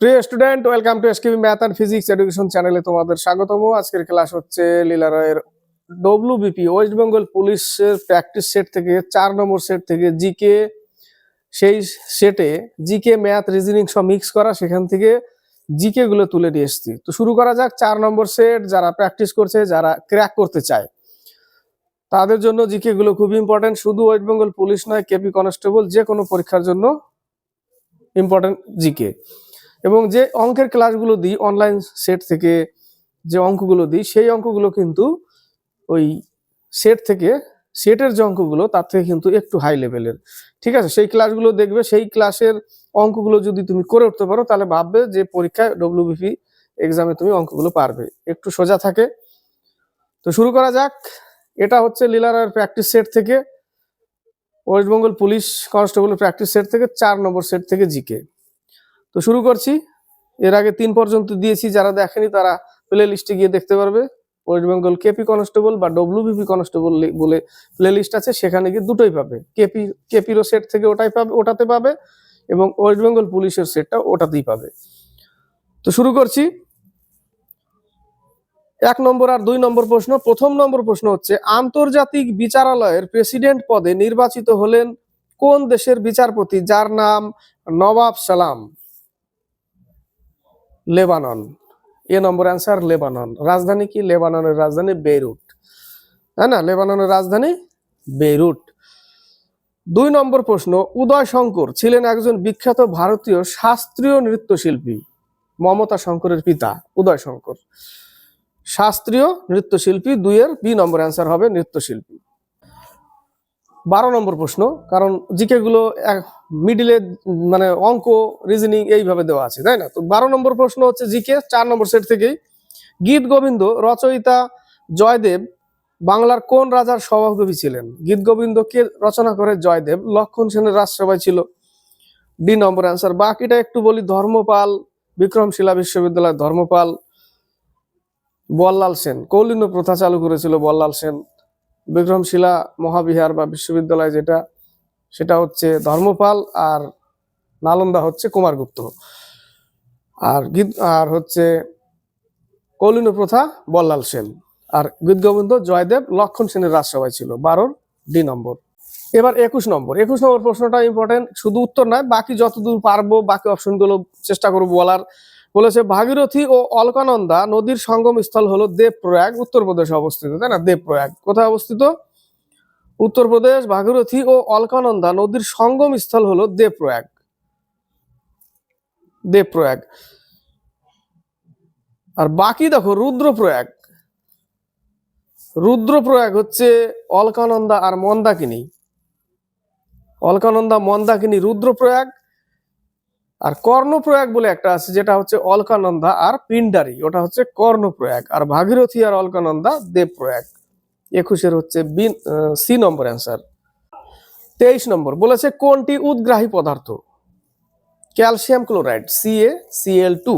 প্রিয় student welcome to SKB math and physics education চ্যানেলে তোমাদের স্বাগতম। আজকের ক্লাস হচ্ছে লীলা রায়ের ডব্লিউবিপি ওয়েস্ট বেঙ্গল পুলিশের প্র্যাকটিস সেট থেকে চার নম্বর সেট থেকে জিকে সেই সেটে জিকে ম্যাথ রিজনিং সব মিক্স করা, সেখান থেকে জিকে গুলো তুলে নিয়ে এসেছি। তো শুরু করা যাক, চার নম্বর সেট যারা প্র্যাকটিস করছে, যারা ক্র্যাক করতে চায়, তাদের জন্য জিকে গুলো খুব ইম্পর্টেন্ট শুধু ওয়েস্ট বেঙ্গল পুলিশ নয় কেপি কনস্টেবল যে কোনো পরীক্ষার জন্য ইম্পর্টেন্ট জিকে এবং যে অঙ্কের ক্লাসগুলো দিই অনলাইন সেট থেকে যে অঙ্কগুলো দিই, সেই অঙ্কগুলো কিন্তু ওই সেট থেকে সেটের যে অঙ্কগুলো, তার থেকে কিন্তু একটু হাই লেভেলের ঠিক আছে? সেই ক্লাসগুলো দেখবে, সেই ক্লাসের অঙ্কগুলো যদি তুমি করে উঠতে পারো, তাহলে ভাববে যে পরীক্ষায় ডব্লিউবিপি এক্সামে তুমি অঙ্কগুলো পারবে। একটু সোজা থাকে। তো শুরু করা যাক। এটা হচ্ছে লীলারার প্র্যাকটিস সেট থেকে West Bengal police constable practice set থেকে, চার নম্বর সেট থেকে জিকে তো শুরু করছি। এর আগে তিন পর্যন্ত দিয়েছি, যারা দেখেনি তারা প্লে লিস্টে গিয়ে দেখতে পারবে। ওয়েস্ট বেঙ্গল কেপি কনস্টেবল বা ডব্লিউবিপি কনস্টেবল বলে প্লে লিস্ট আছে, সেখানে গিয়ে দুটোই পাবে। কেপি কেপিরও সেট থেকে ওটাই পাবে, ওটাতে পাবে এবং ওয়েস্ট বেঙ্গল পুলিশের সেটটা ওটাতেই পাবে। তো শুরু করছি। এক নম্বর আর দুই নম্বর প্রশ্ন। প্রথম নম্বর প্রশ্ন হচ্ছে, আন্তর্জাতিক বিচারালয়ের প্রেসিডেন্ট পদে নির্বাচিত হলেন কোন দেশের বিচারপতি, যার নাম নবাব সালাম? লেবানন। এ নম্বর অ্যান্সার লেবানন। রাজধানী কি? লেবাননের রাজধানী বেইরুট। হ্যাঁ না? লেবাননের রাজধানী বেইরুট। দুই নম্বর প্রশ্ন, উদয় শঙ্কর ছিলেন একজন বিখ্যাত ভারতীয় শাস্ত্রীয় নৃত্যশিল্পী, মমতা শঙ্করের পিতা উদয় শঙ্কর। শাস্ত্রীয় নৃত্যশিল্পী দুইয়ের বি নম্বর অ্যান্সার হবে নৃত্যশিল্পী। বারো নম্বর প্রশ্ন, কারণ জিকে গুলো মিডিলে মানে অঙ্ক রিজনিং এইভাবে দেওয়া আছে, তাই না? তো বারো নম্বর প্রশ্ন হচ্ছে জিকে, চার নম্বর সেট থেকেই। গীত গোবিন্দ, রচয়িতা জয়দেব বাংলার কোন রাজার সভাকবি ছিলেন? গীত গোবিন্দ কে রচনা করে? জয়দেব। লক্ষণ সেনের রাজসভায় ছিল। ডি নম্বর অ্যান্সার বাকিটা একটু বলি। ধর্মপাল, বিক্রমশিলা বিশ্ববিদ্যালয় ধর্মপাল, বল্লাল সেন। কৌলিন্য প্রথা চালু করেছিল বল্লাল সেন। বিক্রমশিলা মহাবিহার বা বিশ্ববিদ্যালয় যেটা, সেটা হচ্ছে ধর্মপাল আর নালন্দা হচ্ছে কুমারগুপ্ত। আর গীত, আর হচ্ছে কৌলিন্য প্রথা বল্লাল সেন। আর গীত গোবিন্দ জয়দেব লক্ষণ সেনের রাজসভায় ছিল, বারোর ডি নম্বর। এবার একুশ নম্বর। একুশ নম্বর প্রশ্নটা ইম্পর্টেন্ট শুধু উত্তর নয়, বাকি যতদূর পারব, বাকি অপশনগুলো চেষ্টা করব বলার। বলেছে, ভাগীরথী ও অলকানন্দা নদীর সঙ্গম স্থল হলো দেবপ্রয়াগ, উত্তরপ্রদেশে অবস্থিত। তাই না? দেবপ্রয়াগ। কোথায় অবস্থিত? উত্তরপ্রদেশ, ভাগীরথী ও অলকানন্দা নদীর সঙ্গম স্থল হলো দেবপ্রয়াগ। দেবপ্রয়াগ। আর বাকি দেখো, রুদ্রপ্রয়াগ। রুদ্রপ্রয়াগ হচ্ছে অলকানন্দা আর মন্দাকিনী। অলকানন্দা, মন্দাকিনী, রুদ্রপ্রয়াগ আর কর্ণপ্রয়াগ বলে একটা আছে, যেটা হচ্ছে অলকানন্দা আর পিন্ডারি ওটা হচ্ছে কর্ণপ্রয়াগ। আর ভাগীরথী আর অলকানন্দা দেবপ্রয়াগ। একুশের হচ্ছে বি সি নম্বর অ্যান্সার তেইশ নম্বর, বলেছে কোনটি উদ্গ্রাহী পদার্থ? Calcium chloride, C CA CL two.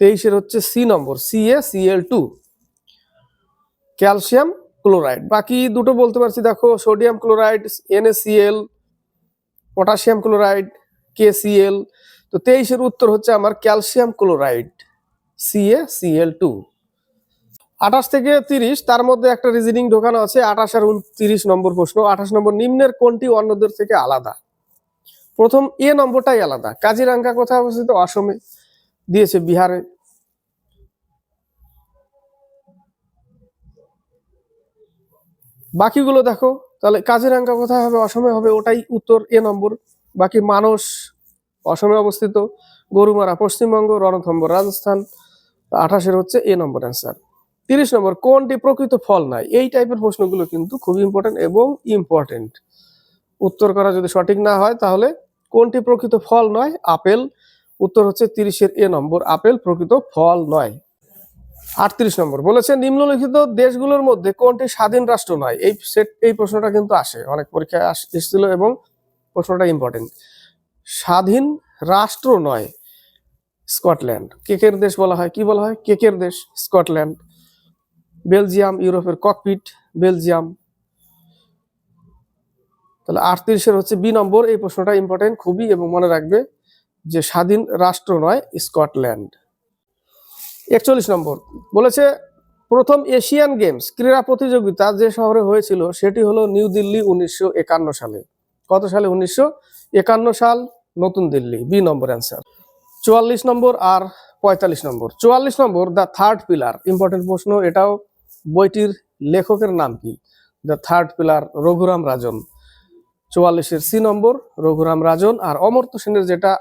তেইশের হচ্ছে সি নম্বর, C CA CL two. Calcium chloride. বাকি দুটো বলতে পারছি, দেখো, sodium chloride NACL potassium chloride KCL তো তেইশের উত্তর হচ্ছে আমার calcium chloride CA CL two আঠাশ থেকে তিরিশ, তার মধ্যে একটা রিজনিং ঢোকানো আছে, আঠাশ আর উনত্রিশ নম্বর প্রশ্ন। আঠাশ নম্বর নিম্নের কোনটি অন্যদের থেকে আলাদা? প্রথম এ নম্বরটাই আলাদা। কাজিরাঙ্গা কোথায় অবস্থিত? অসমে। দিয়েছে বিহারে। বাকিগুলো দেখো। তাহলে কাজিরাঙ্গা কোথায় হবে? অসমে হবে। ওটাই উত্তর এ নম্বর। বাকি মানুষ অসমে অবস্থিত, গরুমারা পশ্চিমবঙ্গ রণথম্বর রাজস্থান, আঠাশের হচ্ছে এ নম্বর অ্যান্সার তিরিশ নম্বর, কোনটি প্রকৃত ফল নয় এই টাইপের প্রশ্নগুলো কিন্তু খুব ইম্পর্টেন্ট এবং ইম্পর্টেন্ট উত্তর করা যদি সঠিক না হয়, তাহলে কোনটি প্রকৃত ফল নয়? আপেল। উত্তর হচ্ছে তিরিশের এ নম্বর, আপেল প্রকৃত ফল নয়। আটত্রিশ নম্বর, বলেছে নিম্নলিখিত দেশগুলোর মধ্যে কোনটি স্বাধীন রাষ্ট্র নয়? এই সেট এই প্রশ্নটা কিন্তু আসে, অনেক পরীক্ষায় এসেছিল এবং প্রশ্নটা ইম্পর্টেন্ট স্বাধীন রাষ্ট্র নয়, স্কটল্যান্ড। কেকের দেশ বলা হয়, কি বলা হয়? কেকের দেশ, স্কটল্যান্ড। বেলজিয়াম, ইউরোপের ককপিট বেলজিয়াম। তাহলে আটত্রিশের হচ্ছে বি নম্বর, এই প্রশ্নটা ইম্পর্টেন্ট খুবই এবং মনে রাখবে যে স্বাধীন রাষ্ট্র নয়, স্কটল্যান্ড। একচল্লিশ নম্বর, বলেছে প্রথম এশিয়ান গেমস ক্রীড়া প্রতিযোগিতা যে শহরে হয়েছিল, সেটি হলো নিউ দিল্লি উনিশশো একান্ন সালে। কত সালে? উনিশশো একান্ন সাল, নতুন দিল্লি, বি নম্বর অ্যান্সার চুয়াল্লিশ নম্বর আর পঁয়তাল্লিশ নম্বর। চুয়াল্লিশ নম্বর দ্য থার্ড পিলার ইম্পর্টেন্ট প্রশ্ন, এটাও বইটির লেখকের নাম কি? The third pillar Raghuram Rajan. চুয়াল্লিশের C নম্বর, রঘুরাম রাজন। আর অমর্ত্য সেনের যেটা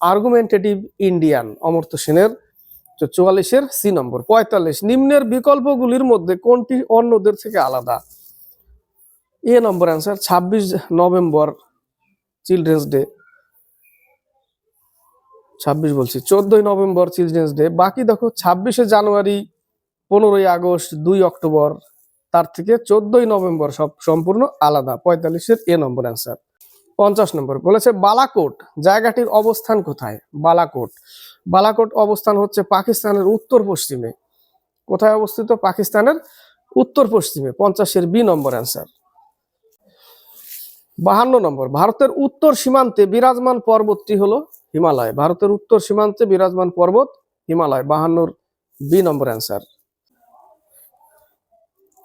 আর্গুমেন্টেটিভ ইন্ডিয়ান অমর্ত্য সেনের, তো চুয়াল্লিশের সি নম্বর। পঁয়তাল্লিশ, নিম্নের বিকল্পগুলির মধ্যে কোনটি অন্যদের থেকে আলাদা? এ নম্বর অ্যান্সার ছাব্বিশ নভেম্বর চিলড্রেন্স ডে ছাব্বিশ বলছি, চোদ্দই নভেম্বর চিলড্রেন্স ডে বাকি দেখো, ছাব্বিশে জানুয়ারি, পনেরোই আগস্ট, দুই অক্টোবর, তার থেকে চোদ্দই নভেম্বর সব সম্পূর্ণ আলাদা। পঁয়তাল্লিশের এ নম্বর অ্যান্সার পঞ্চাশ নম্বর, বলেছে বালাকোট, জায়গাটির অবস্থান কোথায়? বালাকোট। বালাকোট অবস্থান হচ্ছে পাকিস্তানের উত্তর পশ্চিমে। কোথায় অবস্থিত? পাকিস্তানের উত্তর পশ্চিমে। পঞ্চাশের বি নম্বর অ্যান্সার বাহান্ন নম্বর, ভারতের উত্তর সীমান্তে বিরাজমান পর্বতটি হলো হিমালয়। ভারতের উত্তর সীমান্তে বিরাজমান পর্বত হিমালয়। বাহান্নর বি নম্বর অ্যান্সার।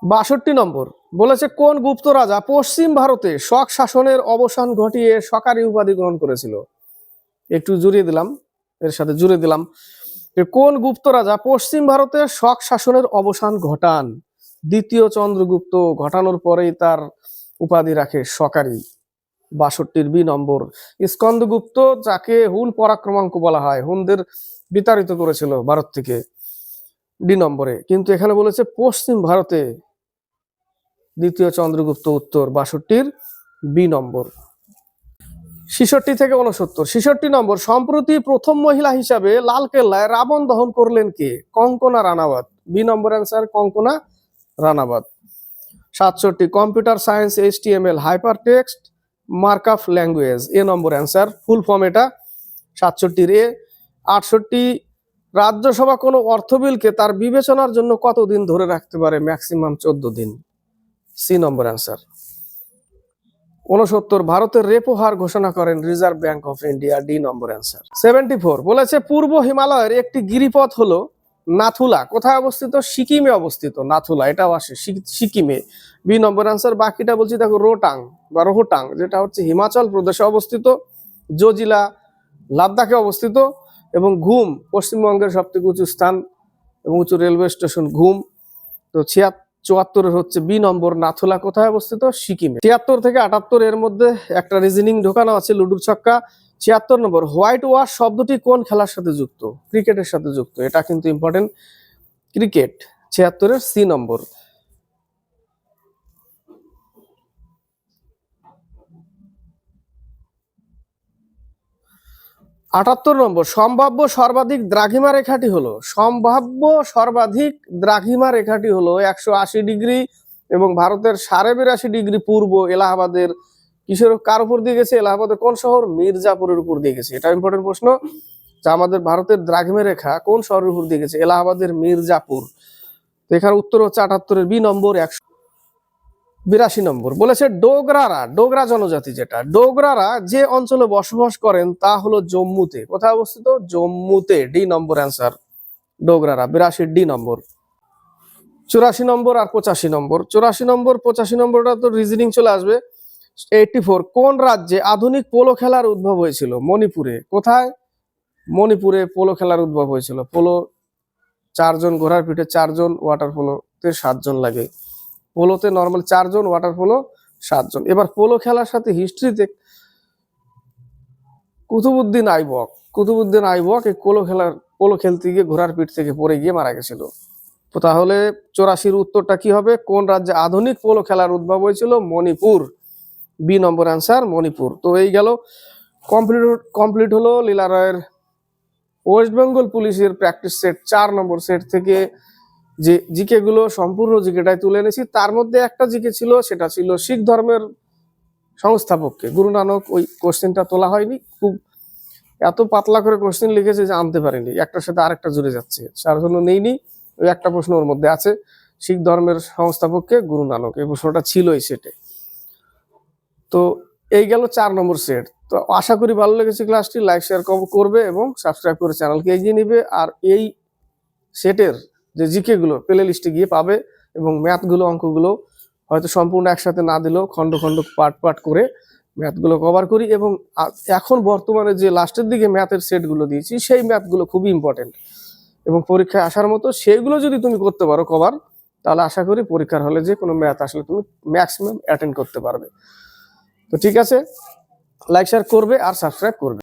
বাষট্টি নম্বর, বলেছে কোন গুপ্ত রাজা পশ্চিম ভারতে শক শাসনের অবসান ঘটিয়ে সকারি উপাধি গ্রহণ করেছিল? একটু জুড়িয়ে দিলাম, এর সাথে জুড়ে দিলাম কোন গুপ্ত রাজা পশ্চিম ভারতে শক শাসনের অবসান ঘটান? দ্বিতীয় চন্দ্রগুপ্ত, ঘটানোর পরেই তার উপাধি রাখে সকারি বাষট্টির বি নম্বর। স্কন্দগুপ্ত যাকে হুন পরাক্রমাঙ্ক বলা হয়, হুনদের বিতাড়িত করেছিল ভারত থেকে ডি নম্বরে। কিন্তু এখানে বলেছে পশ্চিম ভারতে দ্বিতীয় চন্দ্রগুপ্ত উত্তর বাষট্টির বি নম্বর। ছিষট্টি থেকে উনসত্তর ছিষট্টি নম্বর, সম্প্রতি প্রথম মহিলা হিসাবে লালকেল্লায় রাবণ দহন করলেন কে? Kangana Ranaut B number answer Kangana Ranaut সাতষট্টি computer science HTML hyper text markup language A number answer full form এটা, সাতষট্টির এ আটষট্টি, রাজ্যসভা কোনো অর্থ বিলকে তার বিবেচনার জন্য কতদিন ধরে রাখতে পারে? ম্যাক্সিমাম চোদ্দ দিন। সি নম্বর অ্যান্সার উনসত্তর ভারতের রেপো হার ঘোষণা করেন Reserve Bank of India D number answer seventy four বলেছে পূর্ব হিমালয়ের একটি গিরিপথ হলো নাথুলা, কোথায় অবস্থিত? সিকিমে অবস্থিত নাথুলা, এটাও আসে সিকিমে। বি নম্বর আনসার বাকিটা বলছি, দেখো, রোটাং বা রোহটাং, যেটা হচ্ছে হিমাচল প্রদেশে অবস্থিত, জোজিলা, লাদাখে অবস্থিত, এবং ঘুম পশ্চিমবঙ্গের সবথেকে উঁচু স্থান এবং উঁচু রেলওয়ে স্টেশন ঘুম। তো ছিয়াত্তর চুয়াত্তরের হচ্ছে বি নম্বর নাথুলা কোথায় অবস্থিত? সিকিমে। তিয়াত্তর থেকে আটাত্তর এর মধ্যে একটা রিজনিং ঢোকানো আছে, লুডুর ছক্কা। ছিয়াত্তর নম্বর, হোয়াইট ওয়াশ শব্দটি কোন খেলার সাথে যুক্ত? ক্রিকেটের সাথে যুক্ত, এটা কিন্তু ইম্পর্টেন্ট ক্রিকেট, ছিয়াত্তরের সি নম্বর। আটাত্তর নম্বর, সম্ভাব্য সর্বাধিক দ্রাঘিমা রেখাটি হলো, সম্ভাব্য সর্বাধিক দ্রাঘিমা রেখাটি হলো একশো আশি ডিগ্রি এবং ভারতের সাড়ে বিরাশি ডিগ্রি পূর্ব এলাহাবাদের কিসের কার উপর দিয়ে গেছে? এলাহাবাদের কোন শহর? মির্জাপুরের উপর দিয়ে গেছে। এটা ইম্পর্টেন্ট প্রশ্ন, যে আমাদের ভারতের দ্রাঘিমা রেখা কোন শহরের উপর দিয়ে গেছে? এলাহাবাদের মির্জাপুর। এখানে উত্তর হচ্ছে আটাত্তরের বি নম্বর একশো বিরাশি নম্বর বলেছে ডোগরারা, ডোগরা জনজাতি যেটা, ডোগরারা যে অঞ্চলে বসবাস করেন তা হলো জম্মুতে। কোথায় অবস্থিত? জম্মুতে। ডি নম্বর অ্যান্সার, ডোগরারা। বিরাশি, ডি নম্বর। চুরাশি নম্বর আর পঁচাশি নম্বর। চুরাশি নম্বর, পঁচাশি নম্বরটা তো রিজনিং চলে আসবে। এইটটি ফোর কোন রাজ্যে আধুনিক পোলো খেলার উদ্ভব হয়েছিল? মণিপুরে। কোথায়? মণিপুরে পোলো খেলার উদ্ভব হয়েছিল। পোলো চারজন, ঘোড়ার পিঠে চারজন ওয়াটার পোলোতে সাতজন লাগে। পোলোতে নর্মাল চারজন ওয়াটার পোলো সাতজন। এবার পোলো খেলার সাথে হিস্ট্রিতে কুতুবুদ্দিন আইবক। কুতুবুদ্দিন আইবক এই পোলো খেলার পোলো খেলতে গিয়ে ঘোড়ার পিঠ থেকে পড়ে গিয়ে মারা গেছিল। তাহলে চৌরাশির উত্তরটা কি হবে? কোন রাজ্যে আধুনিক পোলো খেলার উদ্ভব হয়েছিল? মণিপুর। বি নম্বর অ্যান্সার মণিপুর। তো এই গেল। কমপ্লিট কমপ্লিট হলো লীলা রায়ের ওয়েস্ট বেঙ্গল পুলিশের প্র্যাকটিস সেট চার নম্বর সেট থেকে যে জিকে গুলো সম্পূর্ণ জিকেটাই তুলে এনেছি। তার মধ্যে একটা জিকে ছিল, সেটা ছিল শিখ ধর্মের সংস্থাপককে। গুরু নানক ওই কোশ্চেনটা তোলা হয়নি। খুব এত পাতলা করে কোশ্চেন লিখেছে যে আনতে পারিনি। একটার সাথে আরেকটা জুড়ে যাচ্ছে। তার জন্য নেইনি। ওই একটা প্রশ্ন ওর মধ্যে আছে। শিখ ধর্মের সংস্থাপককে গুরু নানক। এই প্রশ্নটা ছিল এই সেটে। তো এই গেল চার নম্বর সেট। তো আশা করি ভালো লেগেছে ক্লাসটি। লাইক, শেয়ার করবে এবং সাবস্ক্রাইব করে চ্যানেলকে এগিয়ে নিবে। আর এই সেটের যে জিকে গুলো প্লে লিস্টে গিয়ে পাবে এবং ম্যাথগুলো, অঙ্কগুলো হয়তো সম্পূর্ণ একসাথে না দিলেও খণ্ড খণ্ড পার্ট পার্ট করে ম্যাথগুলো কভার করি এবং এখন বর্তমানে যে লাস্টের দিকে ম্যাথের সেটগুলো দিয়েছি, সেই ম্যাথগুলো খুবই ইম্পর্টেন্ট এবং পরীক্ষায় আসার মতো সেগুলো যদি তুমি করতে পারো কভার, তাহলে আশা করি পরীক্ষার হলে যে কোনো ম্যাথ আসলে তুমি ম্যাক্সিমাম অ্যাটেন্ড করতে পারবে। তো ঠিক আছে লাইক শেয়ার করবে আর সাবস্ক্রাইব করবে।